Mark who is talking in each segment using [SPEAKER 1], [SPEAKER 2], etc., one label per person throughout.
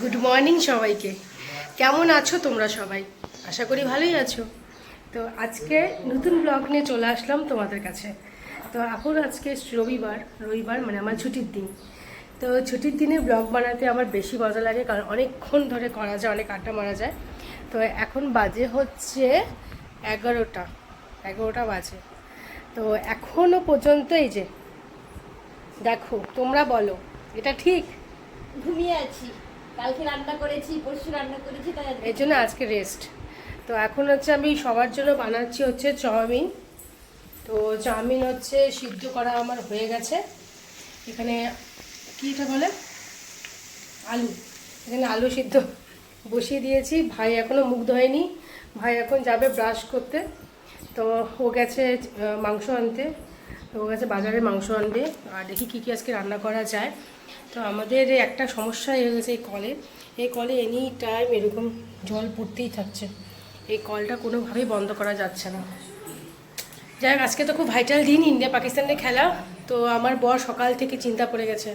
[SPEAKER 1] Good morning সবাইকে। কেমন আছো তোমরা সবাই? আশা করি ভালোই আছো। তো আজকে নতুন ব্লগ নিয়ে চলে আসলাম তোমাদের কাছে। তো এখন আজকে রবিবার রবিবার মানে আমার ছুটির দিন। তো ছুটির দিনে ব্লগ বানাতে আমার বেশি মজা লাগে কারণ অনেকক্ষণ ধরে করা যায়, অনেক আড্ডা মারা যায়। তো এখন বাজে হচ্ছে এগারোটা এগারোটা বাজে। তো এখনও পর্যন্ত এই যে, দেখো, তোমরা বলো, এটা ঠিক?
[SPEAKER 2] ঘুমিয়ে আছি। কালকে রান্না করেছি পরশু রান্না করেছি তাই
[SPEAKER 1] এর জন্য আজকে রেস্ট তো এখন হচ্ছে আমি সবার জন্য বানাচ্ছি হচ্ছে চাউমিন। তো চাউমিন হচ্ছে সিদ্ধ করা আমার হয়ে গেছে। এখানে কীটা বলে? আলু। এখানে আলু সিদ্ধ বসিয়ে দিয়েছি। ভাই এখনও মুগ্ধ হয়নি ভাই এখন যাবে ব্রাশ করতে। তো ও গেছে মাংস আনতে। ও গেছে বাজারে মাংস আনবে। আর দেখি কী কী আজকে রান্না করা যায়। তো আমাদের একটা সমস্যা হয়ে গেছে এই কলে। এই কলে এনি টাইম এরকম জল পড়তেই থাকছে। এই কলটা কোনোভাবেই বন্ধ করা যাচ্ছে না। যাই হোক, আজকে তো খুব ভাইটাল দিন ইন্ডিয়া পাকিস্তানের খেলা। তো আমার বর সকাল থেকে চিন্তা পড়ে গেছে।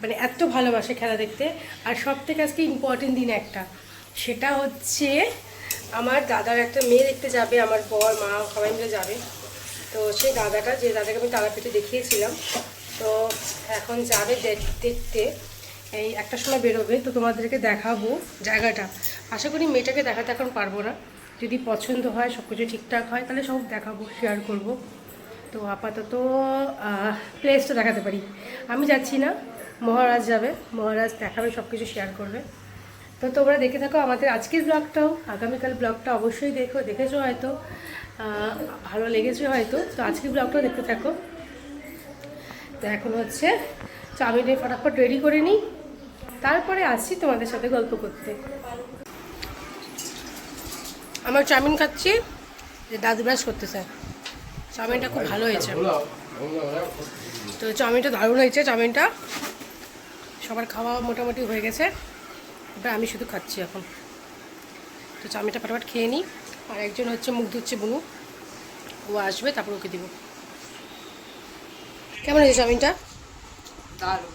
[SPEAKER 1] মানে এত ভালোবাসে খেলা দেখতে। আর সব থেকে আজকে ইম্পর্টেন্ট দিন একটা। সেটা হচ্ছে আমার দাদার একটা মেয়ে দেখতে যাবে, আমার বর, মা সবাই মিলে যাবে। তো সেই দাদাটা, যে দাদাকে আমি তারাপীঠে দেখিয়েছিলাম তো এখন যাবে দেখতে। এই একটা সময় বেরোবে, তো তোমাদেরকে দেখাবো জায়গাটা। আশা করি মেয়েটাকে দেখাতে এখন পারব না। যদি পছন্দ হয় সব কিছু ঠিকঠাক হয়, তাহলে সব দেখাবো শেয়ার করব। তো আপাতত প্লেসটা দেখাতে পারি। আমি যাচ্ছি না, মহারাজ যাবে, মহারাজ দেখাবে সব কিছু শেয়ার করবে। তো তোমরা দেখে থাকো আমাদের আজকের ব্লগটাও আগামীকাল ব্লগটা অবশ্যই দেখো, দেখেছ হয়তো ভালো লেগেছে হয়তো। তো আজকের ব্লগটাও দেখতে থাকো। তো এখন হচ্ছে চাউমিনে ফটাফট রেডি করে নিই। তারপরে আসছি তোমাদের সাথে গল্প করতে। আমার চাউমিন খাচ্ছি, যে দাঁত ব্রাশ করতে করতেছে। চাউমিনটা খুব ভালো হয়েছে। তো চাউমিনটা দারুণ হয়েছে, চাউমিনটা। সবার খাওয়া মোটামুটি হয়ে গেছে। এবার আমি শুধু খাচ্ছি এখন। তো চাউমিনটা ফটাফট খেয়ে নিই। আর একজন হচ্ছে মুখ ধুচ্ছে বুনু। ও আসবে, তারপর ওকে দিব। কেমন হয়েছে চাউমিনটা
[SPEAKER 3] দারুণ।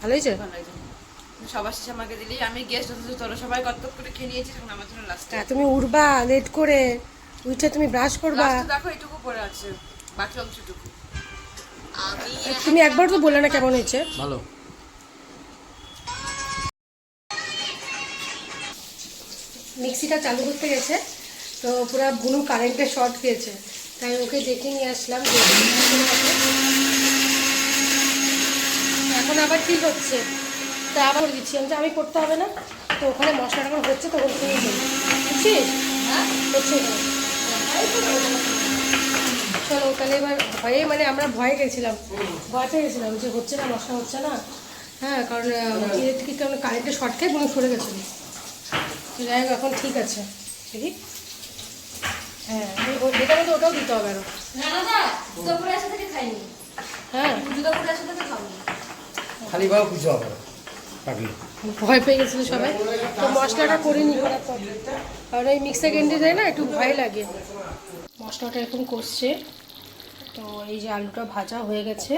[SPEAKER 1] ভালো হয়েছে?
[SPEAKER 3] সবার আমাকে দিলি। আমি তোরা সবাই করে খেয়ে আমার জন্য
[SPEAKER 1] হ্যাঁ, তুমি উড়বা লেট করে। উঠে তুমি ব্রাশ করবা।
[SPEAKER 3] দেখো আছে। অংশটুকু।
[SPEAKER 1] তুমি একবার তো বললে না কেমন হয়েছে?
[SPEAKER 4] ভালো।
[SPEAKER 1] মিক্সিটা চালু করতে গেছে তো পুরো বুনু কারেন্টের শর্ট খেয়েছে তাই ওকে দেখে নিয়ে আসলাম ওখানে আবার ঠিক হচ্ছে। তা আবার করে দিচ্ছি আমি আমি করতে হবে না তো ওখানে মশলাটা এখন হচ্ছে তো তুমি বুঝছিস? হচ্ছে চলো তাহলে এবার ভয়ে মানে আমরা ভয়ে গেছিলাম। ভয়তে গেছিলাম যে হচ্ছে না মশলা হচ্ছে না। হ্যাঁ কারণ ইলেকট্রিক কারণ কারেন্টের শর্ট খেয়ে বোন সরে গেছিল যাই হোক এখন ঠিক আছে। ঠিক হ্যাঁ ওটাও দিতে হবে
[SPEAKER 2] আরও
[SPEAKER 1] হ্যাঁ।
[SPEAKER 4] হ্যাঁ খালিভাবে পুজো হবে। পাগলি।
[SPEAKER 1] ভয় পেয়ে গেছিল সবাই। তো মশলাটা করে কারণ এই মিক্সার গ্রাইন্ডে যায় না, একটু ভয় লাগে। মশলাটা এখন করছে তো এই যে আলুটা ভাজা হয়ে গেছে,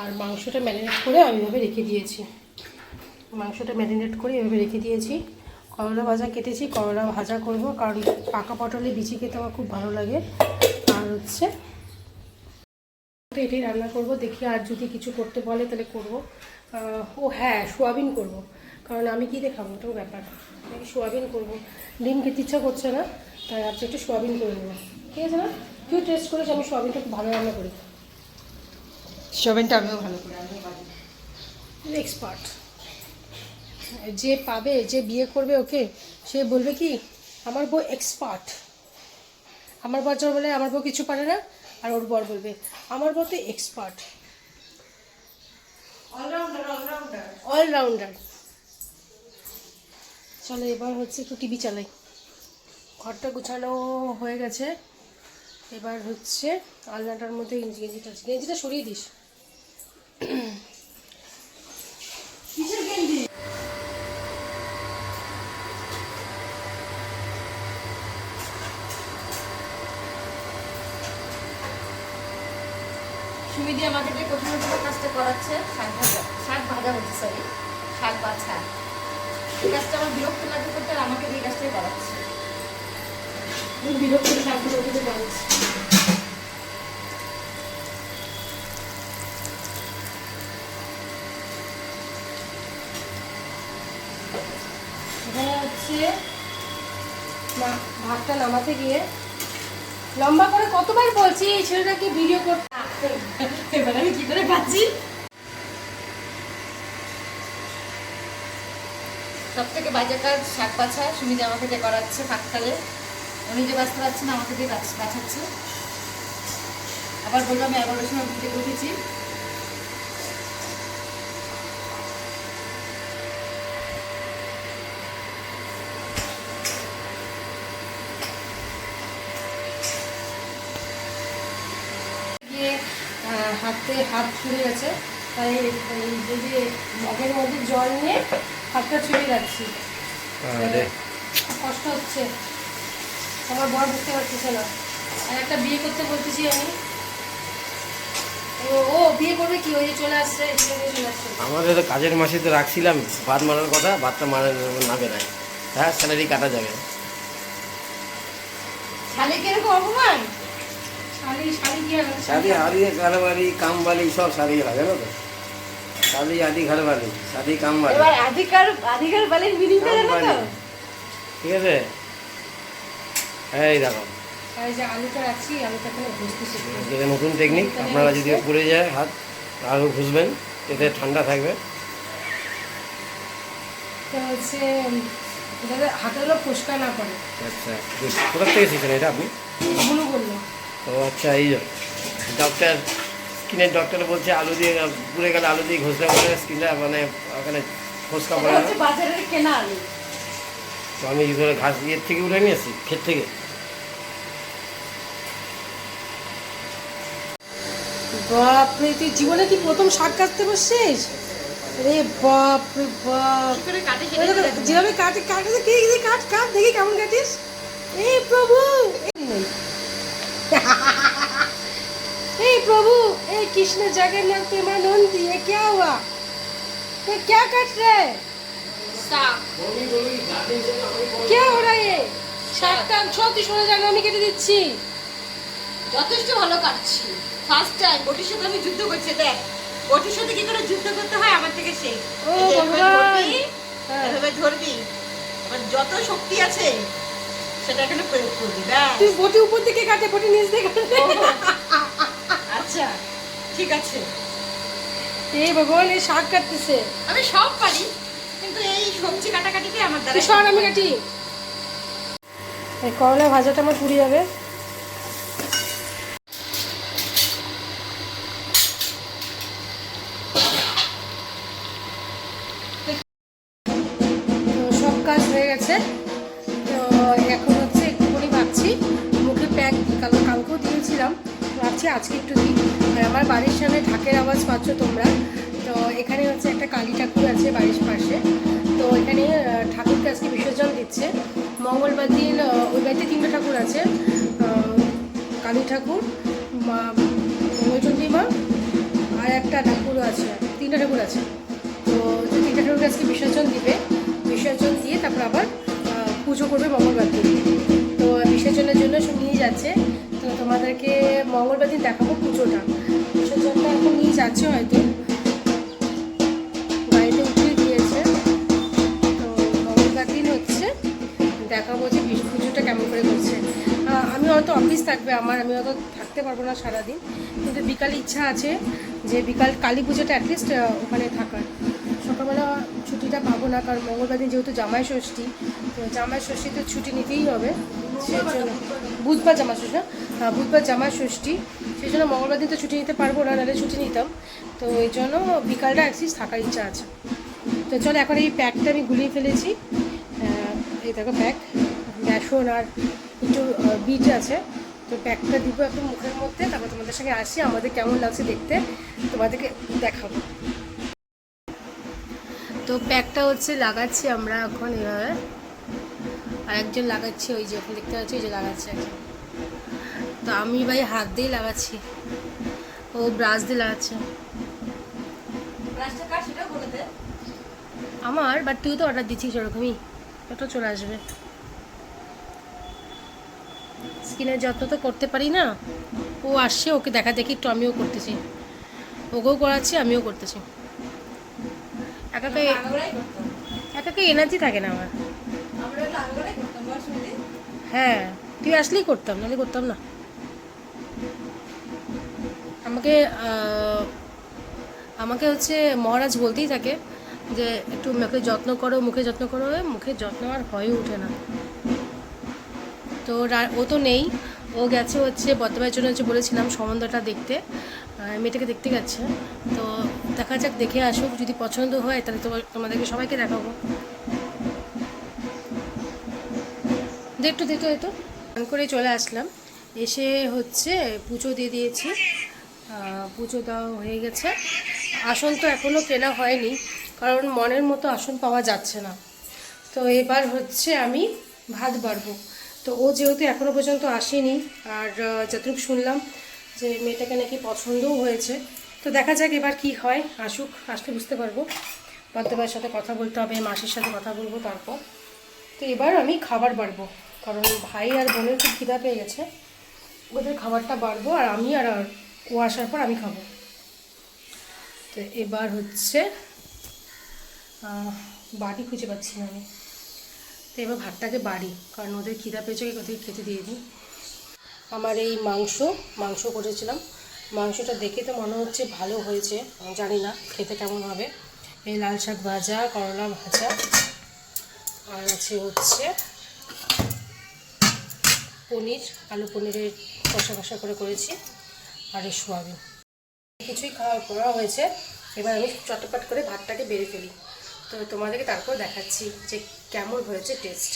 [SPEAKER 1] আর মাংসটা ম্যারিনেট করে আমি এভাবে রেখে দিয়েছি। মাংসটা ম্যারিনেট করে এভাবে রেখে দিয়েছি। করলা ভাজা কেটেছি, করলা ভাজা করব, কারণ পাকা পটলে বিচি খেতে আমার খুব ভালো লাগে। আর হচ্ছে তো এটাই রান্না করব দেখি আর যদি কিছু করতে বলে তাহলে করব। ও হ্যাঁ সোয়াবিন করব। কারণ আমি কি দেখাবো ওটাও ব্যাপার। আমি সোয়াবিন করব। ডিম খেতে ইচ্ছা করছে না তাই আজকে একটু সোয়াবিন করে নেব। ঠিক আছে না? কেউ টেস্ট করেছে আমি সোয়াবিনটা খুব ভালো রান্না করি।
[SPEAKER 3] সোয়াবিনটা আমিও ভালো করি
[SPEAKER 1] এক্সপার্ট যে পাবে যে বিয়ে করবে ওকে সে বলবে কি আমার বউ এক্সপার্ট আমার বাচ্চা বলে আমার বউ কিছু পারে না আর ওর বর বলবে আমার মতে এক্সপার্ট
[SPEAKER 3] অলরাউন্ডার
[SPEAKER 1] চলো এবার হচ্ছে একটু টিভি চালাই। ঘরটা গুছানো হয়ে গেছে। এবার হচ্ছে আলনাটার মধ্যে গেঞ্জিটা গেঞ্জিটা সরিয়ে দিস।
[SPEAKER 2] মিডিয়াম আঁচে কঠিন কাজটা করাচ্ছে। শাক ভাজা শাক ভাজা হচ্ছে সরি শাক বাছা। এই কাজটা আমার বিরক্ত লাগে করতে আমাকে এই কাজটাই করাচ্ছে।
[SPEAKER 1] বিরক্ত শাকগুলো করাচ্ছে ভাতটা নামাতে গিয়ে লম্বা করে কতবার বলছি ছেলেটাকে ভিডিও করতে
[SPEAKER 2] এবার আমি কি করে পাচ্ছি সব থেকে বাজে শাক বাছা সুমিদা আমাকে দিয়ে করাচ্ছে ফাঁকতালে উনি যে বাঁচতে পারছে না আমাকে দিয়ে বাঁচাচ্ছে। আবার বললাম আমি এগারোটার সময় ঘুরতে উঠেছি
[SPEAKER 1] গিয়ে আহ, হাতে হাত ছুঁড়ে গেছে তাই এই মগের মধ্যে জল নিয়ে হাতটা ছুঁড়ে যাচ্ছি। কষ্ট হচ্ছে। আমার বর বুঝতে পারতেছে না। আর একটা বিয়ে করতে বলতেছি আমি। ও বিয়ে করবে কি? ওই যে চলে আসছে
[SPEAKER 4] আমাদের কাজের মাসে তো রাখছিলাম ভাত মারার কথা ভাতটা মারার নামে নাই। হ্যাঁ স্যালারি কাটা যাবে।
[SPEAKER 2] শালে কীরকম অপমান?
[SPEAKER 1] কি আর
[SPEAKER 4] ঘরবাড়ি কাম বালি সব শাড়ি লাগে জানো তো? শাড়ি আদি ঘরবাড়ি শাদি কামবালি
[SPEAKER 2] এবার আধিকার আধিকার বলেন মিনিংটা জানো তো?
[SPEAKER 4] ঠিক আছে? এই দেখো। যেটা নতুন টেকনিক আপনারা যদি পড়ে যায় হাত আরও ঘুষবেন এতে ঠান্ডা থাকবে।
[SPEAKER 1] তো হচ্ছে যাতে হাতেরও ফুসকা না পড়ে।
[SPEAKER 4] আচ্ছা. কোথা থেকে শিখছেন এটা আপনি? ও আচ্ছা এই ডক্টর স্কিনের ডক্টর বলছে আলু দিয়ে পুড়ে গেলে আলু দিয়ে ঘষলে পরে স্কিনটা মানে ওখানে ফসকা পড়ে
[SPEAKER 2] বাজারের কেনা আলু।
[SPEAKER 4] তো আমি কি করে ঘাস ইয়ের থেকে উঠে নিয়ে আসি ক্ষেত থেকে।
[SPEAKER 1] বাপরে তুই জীবনে কি প্রথম শাক কাটতে বসছিস? রে বাপরে বাপ।
[SPEAKER 2] তো দেখো।
[SPEAKER 1] যেভাবে কাটে কাটে কাট কাট দেখি কেমন কাটিস। এই প্রভু এই प्रभु ए कृष्ण जगन्नाथ प्रेमानंद ये क्या हुआ ये क्या काट रहे हैं
[SPEAKER 2] শাক
[SPEAKER 1] क्या हो रहा है ये শাকটা সত্যি সরে যান আমি কেটে দিচ্ছি
[SPEAKER 2] যথেষ্ট ভালো কাটছি ফার্স্ট টাইম বটির সাথে আমি যুদ্ধ করছি দেখ বটির সাথে কি করে যুদ্ধ করতে হয় আমার থেকে সেই
[SPEAKER 1] ও
[SPEAKER 2] এই যে এভাবে
[SPEAKER 1] ভগবান।
[SPEAKER 2] ধরবি,
[SPEAKER 1] হ্যাঁ।
[SPEAKER 2] এভাবে ধরবি এবার যত শক্তি আছে সেটা এখানে প্রয়োগ করবি ব্যাস।
[SPEAKER 1] তুই বটি উপর থেকে কাটে বটি নিচ থেকে কাটে।
[SPEAKER 2] আচ্ছা ঠিক আছে।
[SPEAKER 1] এ ভগবান এই শাক কাটতেছে।
[SPEAKER 2] আমি সব পারি কিন্তু এই সবজি কাটাকাটিতে আমার দ্বারা
[SPEAKER 1] আমি কাটি। এই করলা ভাজাটা আমার পুড়ে যাবে। ভাবছি আজকে একটু দিই আমার বাড়ির সামনে ঢাকের আওয়াজ পাচ্ছ তোমরা। তো এখানে হচ্ছে একটা কালী ঠাকুর আছে বাড়ির পাশে। তো এখানে ঠাকুরকে আজকে বিসর্জন দিচ্ছে। মঙ্গলবার দিন ওই বাড়িতে তিনটে ঠাকুর আছে। কালী ঠাকুর, মা মা আর একটা ঠাকুর আছে। তিনটা ঠাকুর আছে। তো তিনটা ঠাকুরকে আজকে বিসর্জন দিবে, বিসর্জন দিয়ে তারপর আবার পুজো করবে মঙ্গলবার দিন। তো বিসর্জনের জন্য সব নিয়ে যাচ্ছে। তো তোমাদেরকে মঙ্গলবার দিন দেখাবো পুজোটা। বিসর্জনটা এখন নিয়ে যাচ্ছে হয়তো। গাড়িতে উঠিয়ে দিয়েছে। তো মঙ্গলবার দিন হচ্ছে। দেখাবো যে বিষ পুজোটা কেমন করে করছে। আমি হয়তো অফিস থাকবে আমার, আমি হয়তো থাকতে পারব না সারাদিন। কিন্তু বিকালে ইচ্ছা আছে যে বিকাল, কালী পুজোটা অ্যাটলিস্ট ওখানে থাকার। সকালবেলা ছুটিটা পাবো না, কারণ মঙ্গলবার দিন যেহেতু জামাই ষষ্ঠী, তো জামাই ষষ্ঠী তো ছুটি নিতেই হবে। সেই জন্য। বুধবার জামাই ষষ্ঠী বুধবার জামাই ষষ্ঠী। সেই জন্য মঙ্গলবার দিন তো ছুটি নিতে পারব না, নাহলে ছুটি নিতাম। তো এই জন্য বিকালটা অ্যাটলিস্ট থাকার ইচ্ছা আছে। তো চলো এখন এই প্যাকটা আমি গুলিয়ে ফেলেছি। এই দেখো প্যাক। বেসন আর একটু বিট আছে। তো প্যাকটা দিব এখন মুখের মধ্যে, তারপর তোমাদের সঙ্গে আসি, আমাদের কেমন লাগছে দেখতে। তোমাদেরকে দেখাবো। তো প্যাকটা হচ্ছে লাগাচ্ছি আমরা এখন এভাবে। আর একজন লাগাচ্ছি, ওই যে দেখতে পাচ্ছি ওই যে লাগাচ্ছে একজন তো আমি ভাই হাত দিয়ে লাগাচ্ছি। ও ব্রাশ দিয়ে লাগাচ্ছে। আমার বাট তুই তো অর্ডার দিচ্ছিস ওরকমই। ওটা চলে আসবে। স্কিনের যত্ন তো করতে পারি না। ও আসছে ওকে দেখা দেখি একটু আমিও করতেছি। ওকেও করাচ্ছি আমিও করতেছি। একাকে একাকে এনার্জি থাকে না আমার। হ্যাঁ তুই আসলেই করতাম নাহলে করতাম না। আমাকে আমাকে হচ্ছে মহারাজ বলতেই থাকে যে একটু মুখে যত্ন করো, মুখে যত্ন করো মুখে যত্ন আর হয়ে ওঠে না। তো ও তো নেই। ও গেছে হচ্ছে বর্তমানের জন্য হচ্ছে বলেছিলাম সম্বন্ধটা দেখতে। মেয়েটাকে দেখতে গেছে। তো দেখা যাক, দেখে আসুক। যদি পছন্দ হয়, তাহলে তোমাদেরকে সবাইকে দেখাবো। একটু দে তো এতো স্নান করে চলে আসলাম। এসে হচ্ছে পুজো দিয়ে দিয়েছি। পুজো দেওয়া হয়ে গেছে। আসন তো এখনও কেনা হয়নি, কারণ মনের মতো আসন পাওয়া যাচ্ছে না। তো এবার হচ্ছে আমি ভাত বাড়বো। তো ও যেহেতু এখনও পর্যন্ত আসেনি, আর যতটুকু শুনলাম যে মেয়েটাকে নাকি পছন্দও হয়েছে। তো দেখা যাক এবার কি হয়, আসুক, আসলে বুঝতে পারব। বর্তমানের সাথে কথা বলতে হবে, মাসির সাথে কথা বলব তারপর। তো এবার আমি খাবার বাড়বো, কারণ ভাই আর বোনের খুব খিদা পেয়ে গেছে। ওদের খাবারটা বাড়বো, আর আমি আর ও আসার পর আমি খাব। তো এবার হচ্ছে বাড়ি খুঁজে পাচ্ছি না আমি। তো এবার ভাতটাকে বাড়ি, কারণ ওদের খিদা পেয়েছে ওদের খেতে দিয়ে দিই। আমার এই মাংস মাংস করেছিলাম। মাংসটা দেখে তো মনে হচ্ছে ভালো হয়েছে জানি না খেতে কেমন হবে। এই লাল শাক ভাজা, করলা ভাজা, আর আছে হচ্ছে পনির, আলু পনিরের কষা কষা করে করেছি। আর এই সোয়াবিন। কিছুই খাওয়া করা হয়েছে, এবার আমি চটপট করে ভাতটাকে বেড়ে ফেলি। তো তোমাদেরকে তারপর দেখাচ্ছি যে কেমন হয়েছে টেস্ট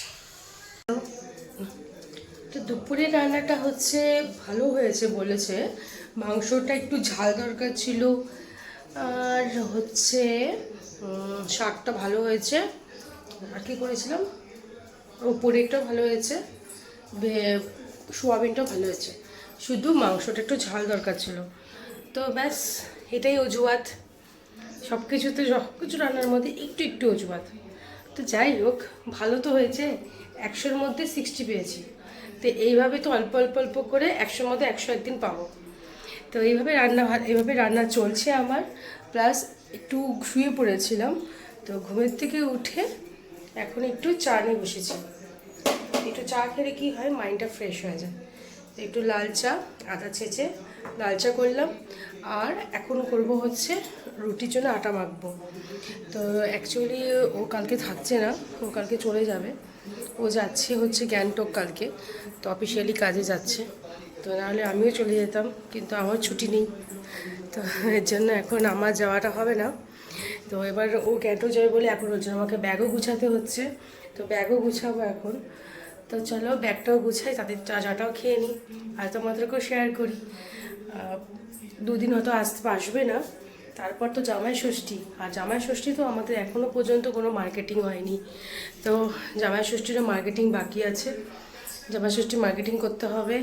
[SPEAKER 1] তো দুপুরের রান্নাটা হচ্ছে ভালো হয়েছে বলেছে। মাংসটা একটু ঝাল দরকার ছিল। আর হচ্ছে শাকটা ভালো হয়েছে। আর কি করেছিলাম? ও পনিরটাও ভালো হয়েছে। সোয়াবিনটাও ভালো হয়েছে। শুধু মাংসটা একটু ঝাল দরকার ছিল। তো ব্যাস, এটাই অজুহাত। সব কিছুতে সব কিছু রান্নার মধ্যে একটু একটু অজুহাত। তো যাই হোক, ভালো তো হয়েছে, একশোর মধ্যে সিক্সটি পেয়েছি। তো এইভাবে তো অল্প অল্প অল্প করে একশোর মধ্যে একশো একদিন পাবো। তো এইভাবে রান্না এইভাবে রান্না চলছে আমার। প্লাস একটু শুয়ে পড়েছিলাম, তো ঘুমের থেকে উঠে এখন একটু চা নিয়ে বসেছি। একটু চা খেলে কি হয় মাইন্ডটা ফ্রেশ হয়ে যায়। একটু লাল চা, আদা ছেঁচে লাল চা করলাম। আর এখন করব হচ্ছে রুটির জন্য আটা মাখবো। তো অ্যাকচুয়ালি ও কালকে থাকছে না, ও কালকে চলে যাবে। ও যাচ্ছে হচ্ছে গ্যাংটক কালকে, তো অফিসিয়ালি কাজে যাচ্ছে। তো নাহলে আমিও চলে যেতাম, কিন্তু আমার ছুটি নেই। তো এর জন্য এখন আমার যাওয়াটা হবে না। তো এবার ও গ্যাংটক যাবে বলে এখন ওর জন্য আমাকে ব্যাগও গুছাতে হচ্ছে। তো ব্যাগও গুছাবো এখন। তো চলো ব্যাগটাও গুছাই, তাদের চা চাটাও খেয়ে নিই, আর তোমাদেরকেও শেয়ার করি। দুদিন হয়তো আসতে আসবে না, তারপর তো জামাই ষষ্ঠী, আর জামাই ষষ্ঠী তো আমাদের এখনও পর্যন্ত কোনো মার্কেটিং হয়নি। তো জামাই ষষ্ঠীরও মার্কেটিং বাকি আছে, জামাই ষষ্ঠী মার্কেটিং করতে হবে,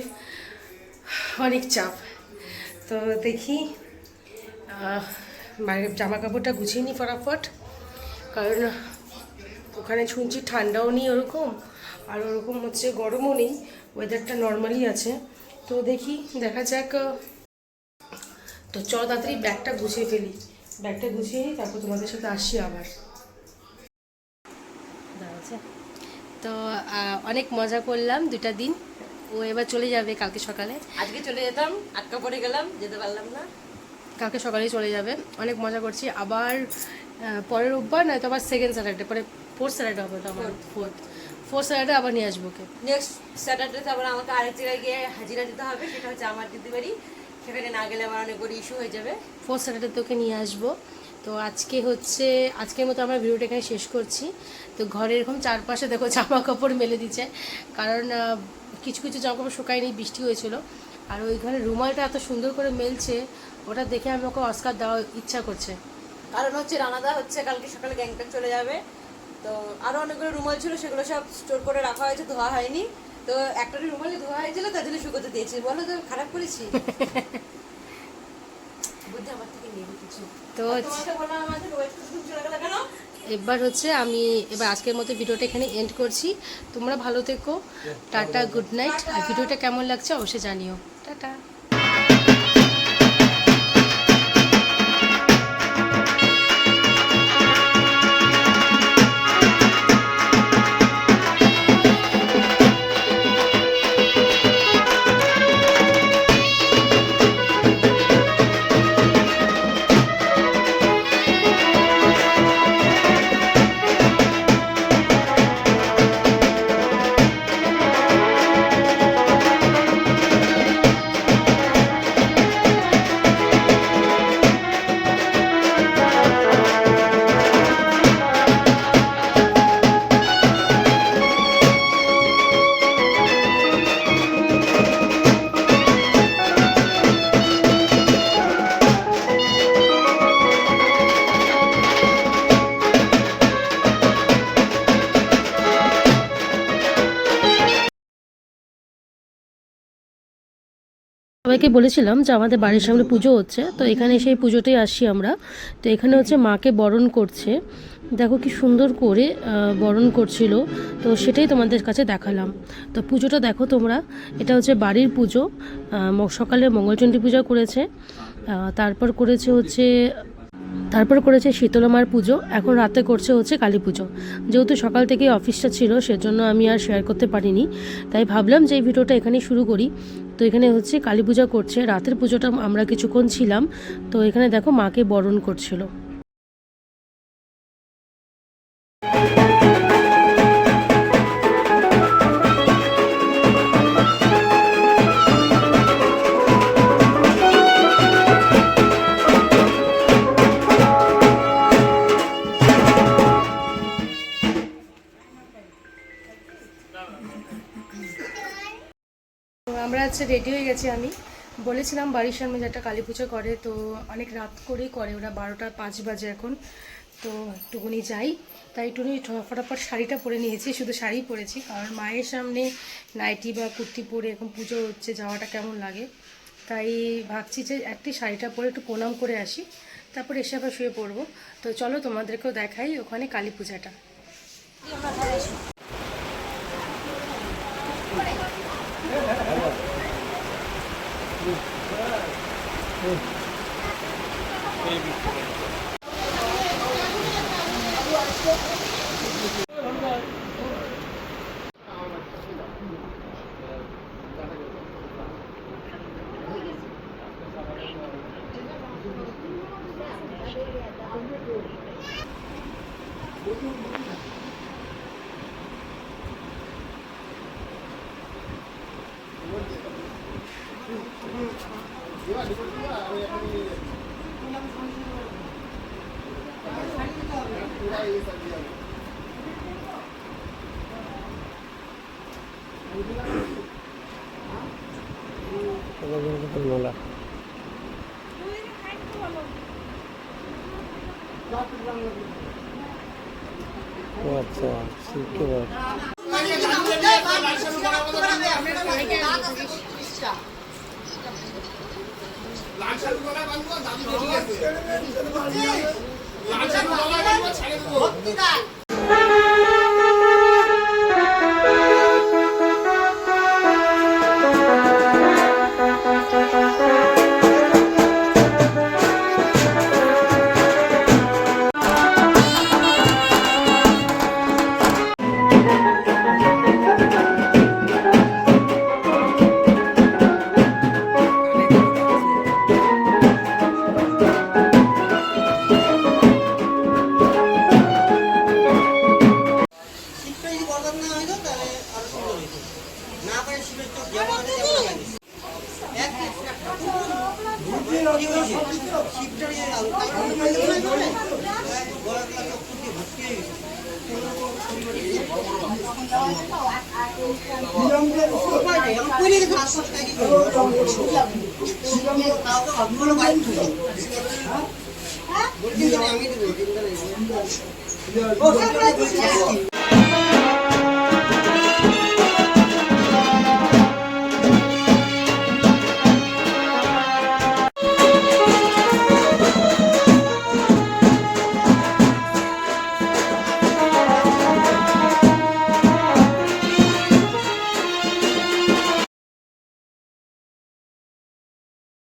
[SPEAKER 1] অনেক চাপ। তো দেখি জামা কাপড়টা গুছিয়ে নিই ফটাফট, কারণ ওখানে শুনছি ঠান্ডাও নেই ওরকম আর ওরকম হচ্ছে গরমও নেই ওয়েদারটা নর্মালি আছে। তো দেখি দেখা যাক তো চ তাড়াতাড়ি ব্যাগটা গুছিয়ে ফেলি। ব্যাগটা গুছিয়ে নিই তারপর তোমাদের সাথে আসি আবার। তো অনেক মজা করলাম দুটা দিন। ও এবার চলে যাবে কালকে সকালে।
[SPEAKER 2] আজকে চলে যেতাম আটকা পড়ে গেলাম যেতে পারলাম না।
[SPEAKER 1] কালকে সকালেই চলে যাবে। অনেক মজা করছি। আবার পরের রোববার নয়তো আবার সেকেন্ড স্যাটারডে পরে ফোর্থ স্যাটারডে হবে তো আমার ফোর্থ ফোর্থ স্যাটারডে আবার নিয়ে আসব ওকে।
[SPEAKER 2] নেক্সট স্যাটারডেতে আবার আমাকে আরেক জায়গায় গিয়ে হাজিরা দিতে হবে সেটা হচ্ছে আমার দিদি বাড়ি সেখানে না গেলে আমার অনেক বড় ইস্যু হয়ে যাবে।
[SPEAKER 1] ফোর্থ স্যাটারডে তোকে নিয়ে আসব। তো আজকে হচ্ছে আজকের মতো আমরা ভিডিওটা এখানে শেষ করছি। তো ঘরে এরকম চারপাশে দেখো জামা কাপড় মেলে দিচ্ছে। কারণ কিছু কিছু জামা কাপড় শুকায়নি বৃষ্টি হয়েছিল। আর ওই ঘরে রুমালটা এত সুন্দর করে মেলছে ওটা দেখে আমাকে অস্কার দেওয়ার ইচ্ছা করছে।
[SPEAKER 2] কারণ হচ্ছে রানাদা হচ্ছে কালকে সকালে গ্যাংটক চলে যাবে। তো আরও অনেকগুলো রুমাল ছিল সেগুলো সব স্টোর করে রাখা হয়েছে ধোয়া হয়নি। তো একটা রুমালে ধোয়া হয়েছিল তার জন্য শুকোতে দিয়েছি। বলো তো খারাপ করেছি? বুদ্ধি আমার থেকে নিয়ে কিছু।
[SPEAKER 1] তো এবার হচ্ছে আমি এবার আজকের মতো ভিডিওটা এখানে এন্ড করছি। তোমরা ভালো থেকো। টাটা গুড নাইট আর ভিডিওটা কেমন লাগছে অবশ্যই জানিও। টাটা। সবাইকে বলেছিলাম যে আমাদের বাড়ির সামনে পুজো হচ্ছে, তো এখানে সেই পুজোতেই আসি আমরা। তো এখানে হচ্ছে মাকে বরণ করছে। দেখো কি সুন্দর করে বরণ করছিল। তো সেটাই তোমাদের কাছে দেখালাম। তো পুজোটা দেখো তোমরা, এটা হচ্ছে বাড়ির পুজো। সকালে মঙ্গলচণ্ডী পূজা করেছে। তারপর করেছে হচ্ছে তারপর করেছে শীতলমার পুজো, এখন রাতে করছে হচ্ছে কালী পুজো। যেহেতু সকাল থেকেই অফিসটা ছিল, সেজন্য আমি আর শেয়ার করতে পারিনি। তাই ভাবলাম যে এই ভিডিওটা এখানে শুরু করি। তো এখানে হচ্ছে কালী পূজা করছে, রাতের পুজোটা আমরা কিছুক্ষণ ছিলাম। তো এখানে দেখো মাকে বরণ করছিল। আমরা হচ্ছে রেডি হয়ে গেছি আমি। বলেছিলাম বাড়ির সামনে যে একটা কালী পুজো করে, তো অনেক রাত করেই করে ওরা, বারোটা পাঁচ বাজে এখন। তো একটুকুনি যাই। তাই একটুখানি ঠ- ফটাফট শাড়িটা পরে নিয়েছি, শুধু শাড়ি পরেছি। কারণ মায়ের সামনে নাইটি বা কুর্তি পরে এখন পুজো হচ্ছে, যাওয়াটা কেমন লাগে? তাই ভাবছি যে একটি শাড়িটা পরে একটু প্রণাম করে আসি, তারপর এসে আবার শুয়ে পড়ব। তো চলো তোমাদেরকেও দেখাই ওখানে কালী পূজাটা।
[SPEAKER 4] এই মেলা আচ্ছা শিখতে পার
[SPEAKER 5] আমি